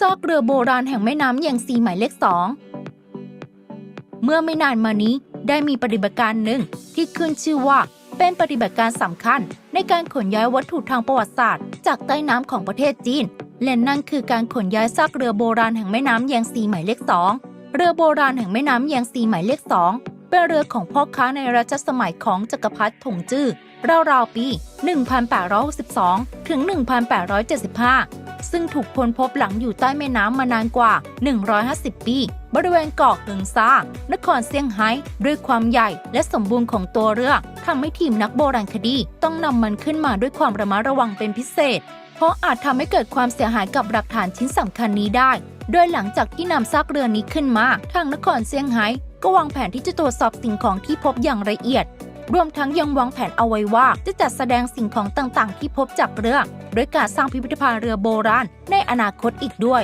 ซากเรือโบราณแห่งแม่น้ำแยงซีหมายเลขสอง เมื่อไม่นานมานี้ได้มีปฏิบัติการหนึ่งที่ขึ้นชื่อว่าเป็นปฏิบัติการสำคัญในการขนย้ายวัตถุทางประวัติศาสตร์ จากใต้น้ำของประเทศจีน และนั่นคือการขนย้ายซากเรือโบราณแห่งแม่น้ำแยงซีหมายเลขสอง เรือโบราณแห่งแม่น้ำแยงซีหมายเลขสองเป็นเรือของพ่อค้าในรัชสมัยของจักรพรรดิถงจื้อราวๆปี 1862 ถึง 1875 ซึ่งถูกค้นพบหลังอยู่ใต้แม่น้ำมานานกว่า 150 ปี บริเวณเกาะเฮิงซานครเซี่ยงไฮ้ด้วยความใหญ่และสมบูรณ์ของตัวเรือทำให้ทีมนักโบราณคดีต้องนำมันขึ้นมาด้วยความระมัดระวังเป็นพิเศษ เพราะอาจทำให้เกิดความเสียหายกับหลักฐานชิ้นสำคัญนี้ได้ โดยหลังจากที่นำซากเรือนี้ขึ้นมา ทางนครเซี่ยงไฮ้ก็วางแผนที่จะตรวจสอบสิ่งของที่พบอย่างละเอียด รวมทั้งยังวางแผนเอาไว้ว่า จะจัดแสดงสิ่งของต่างๆ ที่พบจากเรือโดยการสร้างพิพิธภัณฑ์เรือโบราณในอนาคตอีกด้วย